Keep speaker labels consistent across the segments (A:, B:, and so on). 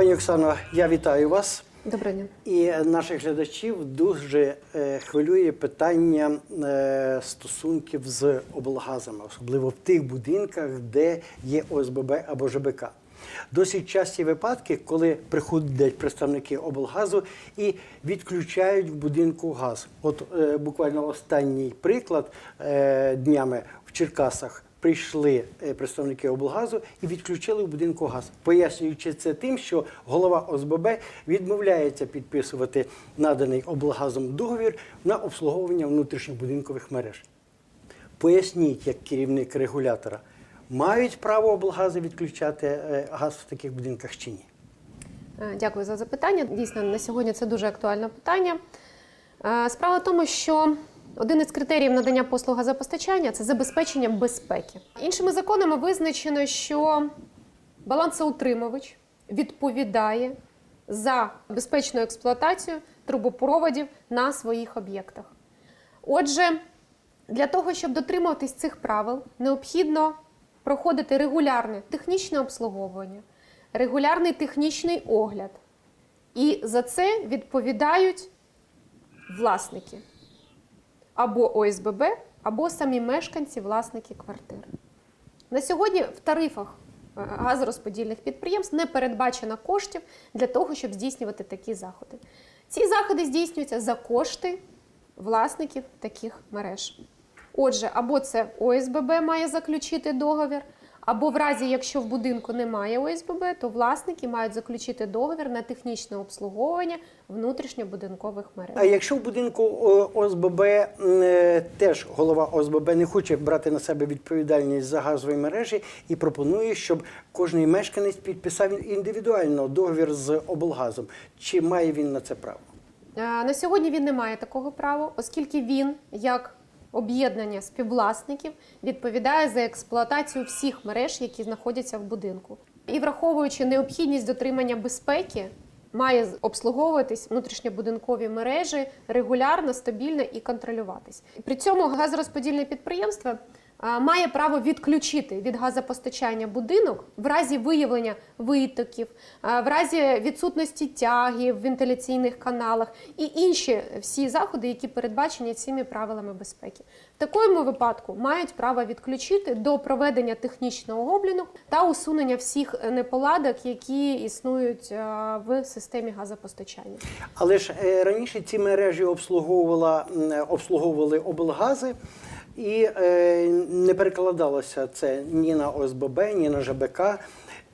A: Пані Оксано, я вітаю вас.
B: Доброго дня.
A: І наших глядачів дуже е, хвилює питання е, стосунків з облгазами, особливо в тих будинках, де є ОСББ або ЖБК. Досить часті випадки, коли приходять представники облгазу і відключають в будинку газ. От е, буквально останній приклад е, днями в Черкасах прийшли е, представники облгазу і відключили в будинку газ, пояснюючи це тим, що голова ОСББ відмовляється підписувати наданий облгазом договір на обслуговування внутрішніх будинкових мереж. Поясніть, як керівник регулятора, мають право облгази відключати е, газ в таких будинках чи ні?
B: Е, Дякую за запитання. Дійсно, на сьогодні це дуже актуальне питання. Справа в тому, що один із критеріїв надання послуг газопостачання це забезпечення безпеки. Іншими законами визначено, що балансоутримувач відповідає за безпечну експлуатацію трубопроводів на своїх об'єктах. Отже, для того, щоб дотримуватись цих правил, необхідно проходити регулярне технічне обслуговування, регулярний технічний огляд. І за це відповідають власники або ОСББ, або самі мешканці, власники квартир. На сьогодні в тарифах е, газорозподільних підприємств не передбачено коштів для того, щоб здійснювати такі заходи. Ці заходи здійснюються за кошти власників таких мереж. Отже, або це ОСББ має заключити договір, або в разі, якщо в будинку немає ОСББ, то власники мають заключити договір на технічне обслуговування внутрішньобудинкових мереж.
A: А якщо в будинку ОСББ е, теж голова ОСББ не хоче брати на себе відповідальність за газові мережі і пропонує, щоб кожний мешканець підписав індивідуально договір з облгазом, чи має він на це право?
B: Е, На сьогодні він не має такого права, оскільки він, як об'єднання співвласників, відповідає за експлуатацію всіх мереж, які знаходяться в будинку. І враховуючи необхідність дотримання безпеки, має обслуговуватись внутрішньобудинкові мережі регулярно, стабільно і контролюватись. При цьому газорозподільне підприємство має право відключити від газопостачання будинок в разі виявлення витоків, в разі відсутності тяги в вентиляційних каналах і інші всі заходи, які передбачені цими правилами безпеки. В такому випадку мають право відключити до проведення технічного обліку та усунення всіх неполадок, які існують в системі газопостачання.
A: Але ж е, раніше ці мережі обслуговувала, обслуговували облгази, і е, не перекладалося це ні на ОСББ, ні на ЖБК,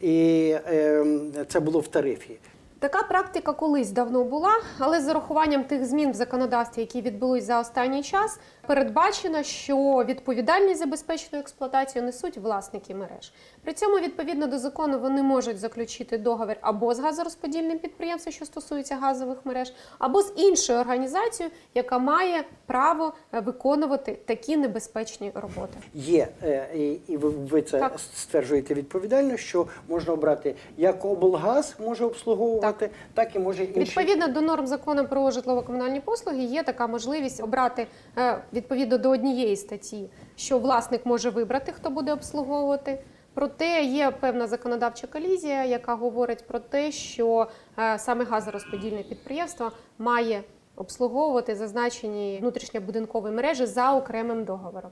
A: і е, це було в тарифі.
B: Така практика колись давно була, але з урахуванням тих змін в законодавстві, які відбулись за останній час, передбачено, що відповідальність за безпечну експлуатацію несуть власники мереж. При цьому, відповідно до закону, вони можуть заключити договір або з газорозподільним підприємством, що стосується газових мереж, або з іншою організацією, яка має право е, виконувати такі небезпечні роботи.
A: Є, е, і, ви, це
B: Так.
A: стверджуєте відповідально, що можна обрати як облгаз може обслуговувати, так, і може інші.
B: Відповідно до норм закону про житлово-комунальні послуги є така можливість обрати е, відповідно до однієї статті, що власник може вибрати, хто буде обслуговувати. Проте є певна законодавча колізія, яка говорить про те, що е, саме газорозподільне підприємство має обслуговувати зазначені внутрішньобудинкові мережі за окремим договором.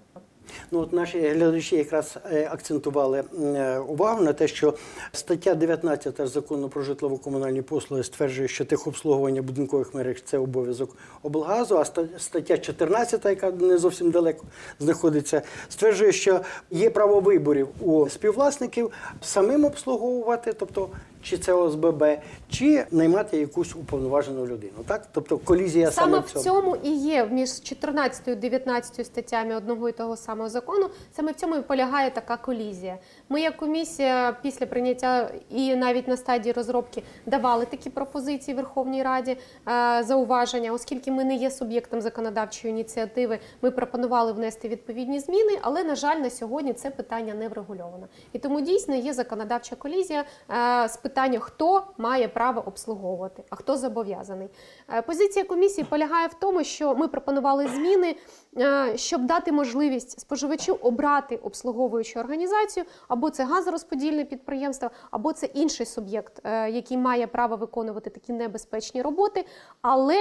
A: Ну, от наші глядачі якраз е, акцентували е, увагу на те, що стаття 19 закону про житлово-комунальні послуги стверджує, що техобслуговування будинкових мереж це обов'язок облгазу, а стаття 14, яка не зовсім далеко знаходиться, стверджує, що є право виборів у співвласників самим обслуговувати, тобто чи це ОСББ, чи наймати якусь уповноважену людину. Так, тобто колізія саме,
B: Саме
A: в
B: в
A: цьому.
B: цьому і є між 14 і 19 статтями одного і того самого закону. Саме в цьому і полягає така колізія. Ми, як комісія, після прийняття і навіть на стадії розробки давали такі пропозиції Верховній Раді е, зауваження, оскільки ми не є суб'єктом законодавчої ініціативи. Ми пропонували внести відповідні зміни, але на жаль, на сьогодні це питання не врегульовано. І тому дійсно є законодавча колізія е, з питань питання, хто має право обслуговувати, а хто зобов'язаний. Е, Позиція комісії полягає в тому, що ми пропонували зміни, е, щоб дати можливість споживачу обрати обслуговуючу організацію, або це газорозподільне підприємство, або це інший суб'єкт, е, який має право виконувати такі небезпечні роботи, але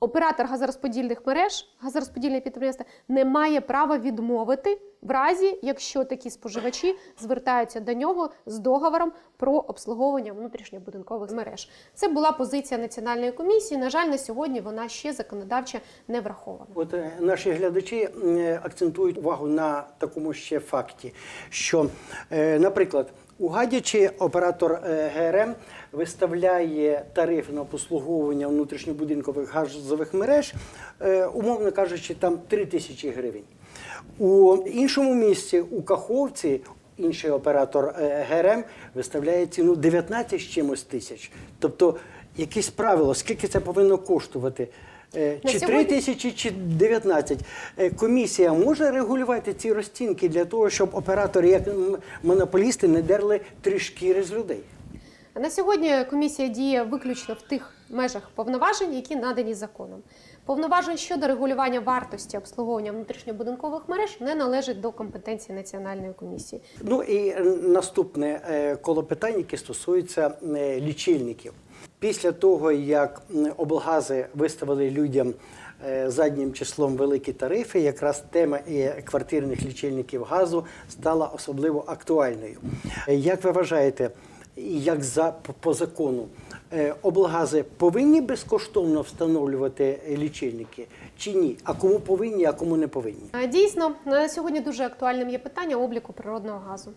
B: Оператор газорозподільних мереж, газорозподільне підприємство не має права відмовити в разі, якщо такі споживачі звертаються до нього з договором про обслуговування внутрішньобудинкових мереж. Це була позиція національної комісії. На жаль, на сьогодні вона ще законодавчо не врахована.
A: От е, наші глядачі е, акцентують увагу на такому ще факті, що, е, наприклад, у Гадячі оператор е, ГРМ виставляє тариф на послуговування внутрішньобудинкових газових мереж, е, умовно кажучи, там 3 тисячі гривень. У іншому місці, у Каховці, інший оператор е, ГРМ виставляє ціну 19 з чимось тисяч. Тобто, якесь правило, скільки це повинно коштувати? Е, Чи 3 тисячі, чи 19. Е, Комісія може регулювати ці розцінки для того, щоб оператори, як монополісти, не дерли три шкіри з людей?
B: На сьогодні комісія діє виключно в тих межах повноважень, які надані законом. Повноважень щодо регулювання вартості обслуговування внутрішньобудинкових мереж не належить до компетенції національної комісії.
A: Ну і е, наступне коло питань, яке стосується лічильників. Після того, як облгази виставили людям е, заднім числом великі тарифи, якраз тема і квартирних лічильників газу стала особливо актуальною. Е, Як ви вважаєте, як за по- закону е, облгази повинні безкоштовно встановлювати лічильники чи ні? А кому повинні, а кому не повинні?
B: Дійсно, на сьогодні дуже актуальним є питання обліку природного газу.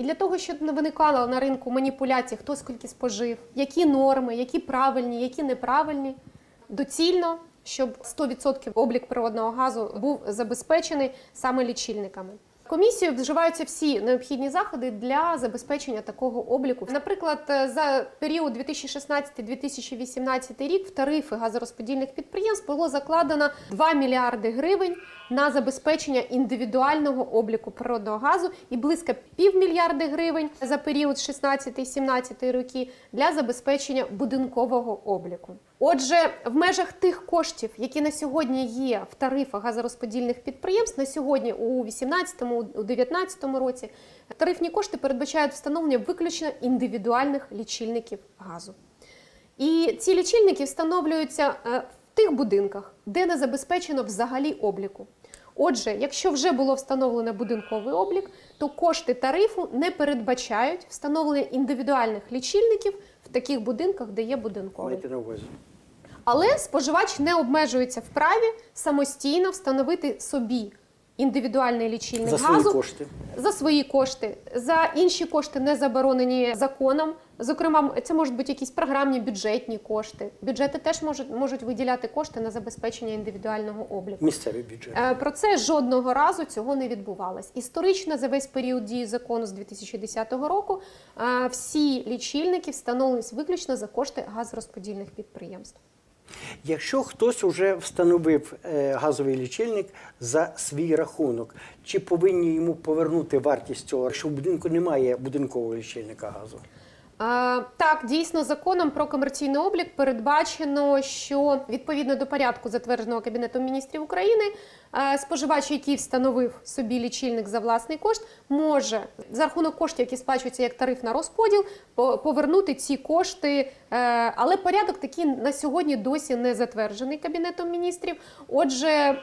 B: І для того, щоб не виникало на ринку маніпуляцій, хто скільки спожив, які норми, які правильні, які неправильні, доцільно, щоб 100% облік природного газу був забезпечений саме лічильниками. Комісією вживаються всі необхідні заходи для забезпечення такого обліку. Наприклад, е, за період 2016-2018 рік в тарифи газорозподільних підприємств було закладено 2 мільярди гривень на забезпечення індивідуального обліку природного газу і близько півмільярди гривень за період 16-17 роки для забезпечення будинкового обліку. Отже, в межах тих коштів, які на сьогодні є в тарифах газорозподільних підприємств, на сьогодні у 2018-2019 році тарифні кошти передбачають встановлення виключно індивідуальних лічильників газу. І ці лічильники встановлюються е, в тих будинках, де не забезпечено взагалі обліку. Отже, якщо вже було встановлено будинковий облік, то кошти тарифу не передбачають встановлення індивідуальних лічильників в таких будинках, де є будинковий.
A: Майте на увазі.
B: Але споживач не обмежується в праві самостійно встановити собі індивідуальний лічильник
A: За свої
B: газу
A: кошти.
B: за свої кошти. За інші кошти не заборонені законом. Зокрема, це можуть бути якісь програмні бюджетні кошти. Бюджети теж можуть, можуть виділяти кошти на забезпечення індивідуального обліку.
A: Місцевий бюджет.
B: Е, Про це жодного разу цього не відбувалось. Історично за весь період дії закону з 2010 року е, всі лічильники встановлювалися виключно за кошти газорозподільних підприємств.
A: Якщо хтось вже встановив е, газовий лічильник за свій рахунок, чи повинні йому повернути вартість цього, якщо в будинку немає будинкового лічильника газу?
B: Так, дійсно, законом про комерційний облік передбачено, що відповідно до порядку, затвердженого Кабінетом міністрів України, е, споживач, який встановив собі лічильник за власний кошт, може за рахунок коштів, які сплачуються як тариф на розподіл, повернути ці кошти. Е, Але порядок такий на сьогодні досі не затверджений Кабінетом міністрів. Отже,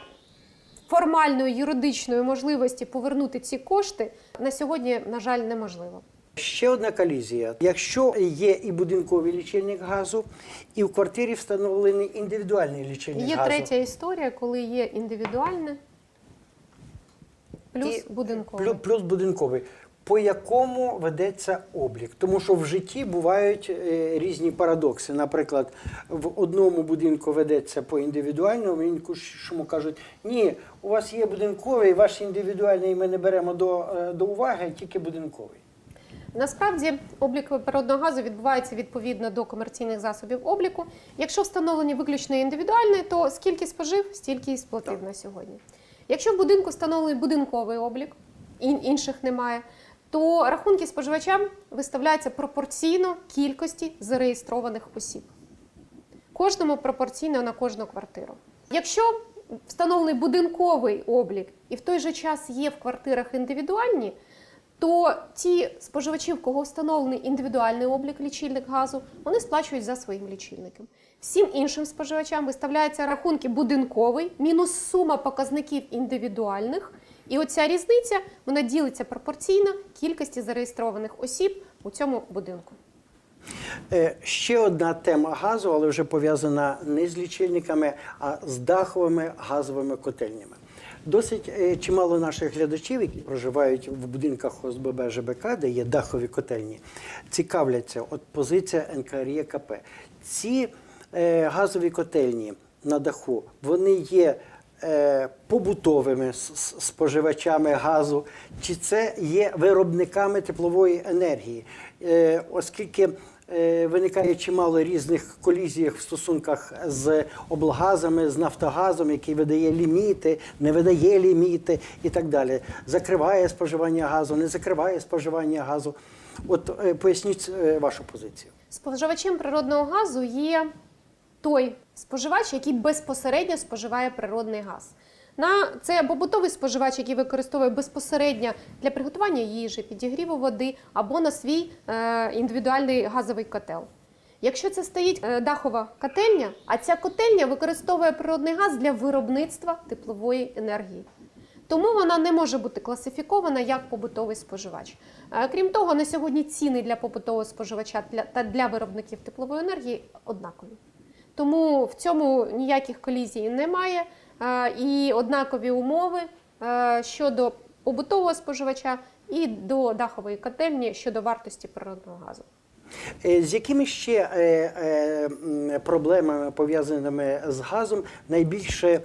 B: формальної юридичної можливості повернути ці кошти на сьогодні, на жаль, неможливо.
A: Ще одна колізія. Якщо є і будинковий лічильник газу, і в квартирі встановлений індивідуальний лічильник
B: Є
A: газу.
B: третя історія, коли є індивідуальне плюс
A: І
B: будинкове.
A: плю- Плюс будинковий. По якому ведеться облік? Тому що в житті бувають е, різні парадокси. Наприклад, в одному будинку ведеться по індивідуальному, в іншому кажуть, ні, у вас є будинковий, ваш індивідуальний ми не беремо до, е, до уваги, тільки будинковий.
B: Насправді облік природного газу відбувається відповідно до комерційних засобів обліку. Якщо встановлені виключно індивідуальне, то скільки спожив, стільки і сплатив
A: Так.
B: на сьогодні. Якщо в будинку встановлений будинковий облік, інших немає, то рахунки споживачам виставляються пропорційно кількості зареєстрованих осіб. Кожному пропорційно на кожну квартиру. Якщо встановлений будинковий облік і в той же час є в квартирах індивідуальні, то ті споживачі, в кого встановлений індивідуальний облік лічильник газу, вони сплачують за своїм лічильником. Всім іншим споживачам виставляються рахунки будинковий, мінус сума показників індивідуальних. І оця різниця вона ділиться пропорційно кількості зареєстрованих осіб у цьому будинку.
A: Е, Ще одна тема газу, але вже пов'язана не з лічильниками, а з даховими газовими котельнями. Досить е, чимало наших глядачів, які проживають в будинках ОСББ ЖБК, де є дахові котельні, цікавляться. От позиція НКРЄКП. Ці е, газові котельні на даху, вони є е, побутовими споживачами газу, чи це є виробниками теплової енергії, оскільки виникає чимало різних колізій в стосунках з облгазами, з Нафтогазом, який видає ліміти, не видає ліміти і так далі. Закриває споживання газу, не закриває споживання газу. От е, поясніть е, вашу позицію.
B: Споживачем природного газу є той споживач, який безпосередньо споживає природний газ. На це побутовий споживач, який використовує безпосередньо для приготування їжі, підігріву води або на свій е, індивідуальний газовий котел. Якщо це стоїть е, дахова котельня, а ця котельня використовує природний газ для виробництва теплової енергії. Тому вона не може бути класифікована як побутовий споживач. Е, Крім того, на сьогодні ціни для побутового споживача та для виробників теплової енергії однакові. Тому в цьому ніяких колізій немає і однакові умови щодо побутового споживача і до дахової котельні щодо вартості природного газу.
A: Е, З якими ще е, е, проблемами пов'язаними з газом найбільше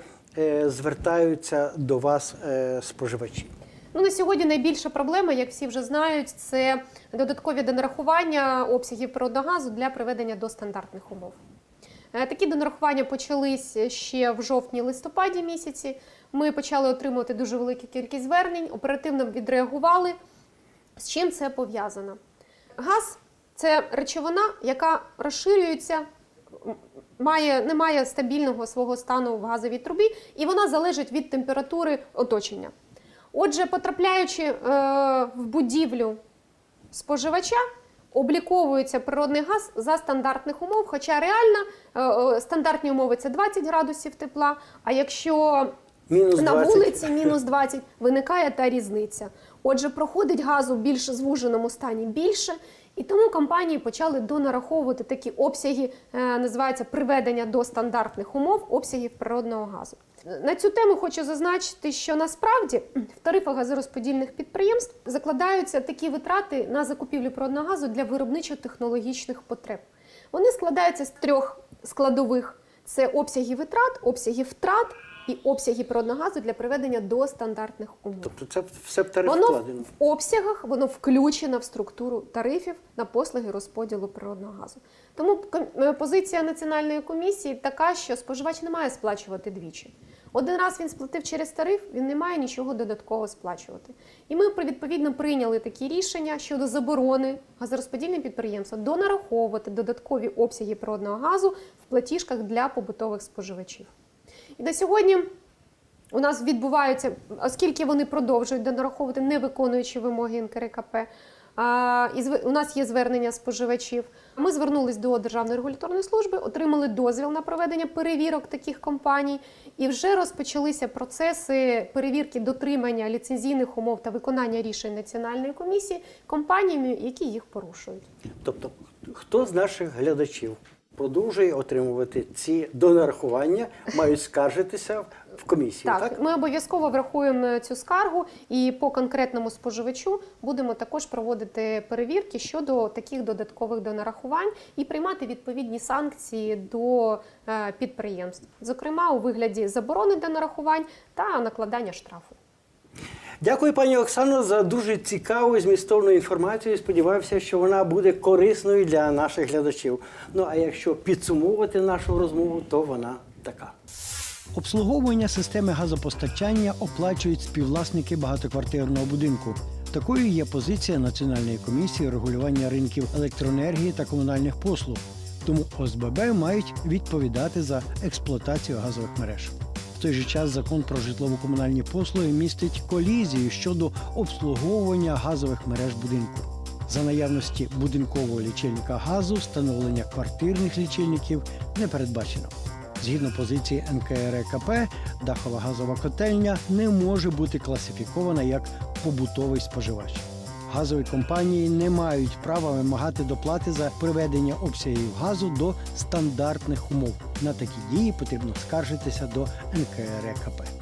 A: звертаються до вас споживачі?
B: Ну, на сьогодні найбільша проблема, як всі вже знають, це додаткові донарахування обсягів природного газу для приведення до стандартних умов. Е, Такі донарахування почались ще в жовтні-листопаді місяці. Ми почали отримувати дуже велику кількість звернень, оперативно відреагували. З чим це пов'язано? Газ це речовина, яка розширюється, має, не має стабільного свого стану в газовій трубі, і вона залежить від температури оточення. Отже, потрапляючи е, в будівлю споживача, обліковується природний газ за стандартних умов, хоча реально е, е, стандартні умови це 20 градусів тепла. А якщо
A: Мінус
B: на вулиці мінус 20, виникає та різниця. Отже, проходить газу в більш звуженому стані більше, і тому компанії почали донараховувати такі обсяги, е, називається приведення до стандартних умов обсягів природного газу. На цю тему хочу зазначити, що насправді в тарифах газорозподільних підприємств закладаються такі витрати на закупівлю природного газу для виробничо-технологічних потреб. Вони складаються з трьох складових: це обсяги витрат, обсяги втрат і обсяги природного газу для приведення до стандартних умов.
A: Тобто це все в тариф
B: Воно
A: вкладено.
B: в обсягах воно включено в структуру тарифів на послуги розподілу природного газу. Тому позиція національної комісії така, що споживач не має сплачувати двічі. Один раз він сплатив через тариф, він не має нічого додатково сплачувати. І ми відповідно прийняли такі рішення щодо заборони газорозподільним підприємствам донараховувати додаткові обсяги природного газу в платіжках для побутових споживачів. На сьогодні у нас відбуваються, оскільки вони продовжують донараховувати, не виконуючи вимоги НКРКП. І у нас є звернення споживачів. Ми звернулись до Державної регуляторної служби, отримали дозвіл на проведення перевірок таких компаній, і вже розпочалися процеси перевірки дотримання ліцензійних умов та виконання рішень національної комісії компаніями, які їх порушують.
A: Тобто, хто з наших глядачів продовжує отримувати ці донарахування, мають скаржитися в комісію, так?
B: Так, ми обов'язково врахуємо цю скаргу і по конкретному споживачу будемо також проводити перевірки щодо таких додаткових донарахувань і приймати відповідні санкції до е, підприємств, зокрема у вигляді заборони донарахувань та накладання штрафу.
A: Дякую, пані Оксано, за дуже цікаву і змістовну інформацію. Сподіваюся, що вона буде корисною для наших глядачів. Ну а якщо підсумовувати нашу розмову, то вона така. Обслуговування системи газопостачання оплачують співвласники багатоквартирного будинку. Такою є позиція Національної комісії регулювання ринків електроенергії та комунальних послуг. Тому ОСББ мають відповідати за експлуатацію газових мереж. Той же час закон про житлово-комунальні послуги містить колізію щодо обслуговування газових мереж будинку. За наявності будинкового лічильника газу встановлення квартирних лічильників не передбачено. Згідно позиції НКРЕКП, дахова газова котельня не може бути класифікована як побутовий споживач. Газові компанії не мають права вимагати доплати за приведення обсягів газу до стандартних умов. На такі дії потрібно скаржитися до НКРЕКП.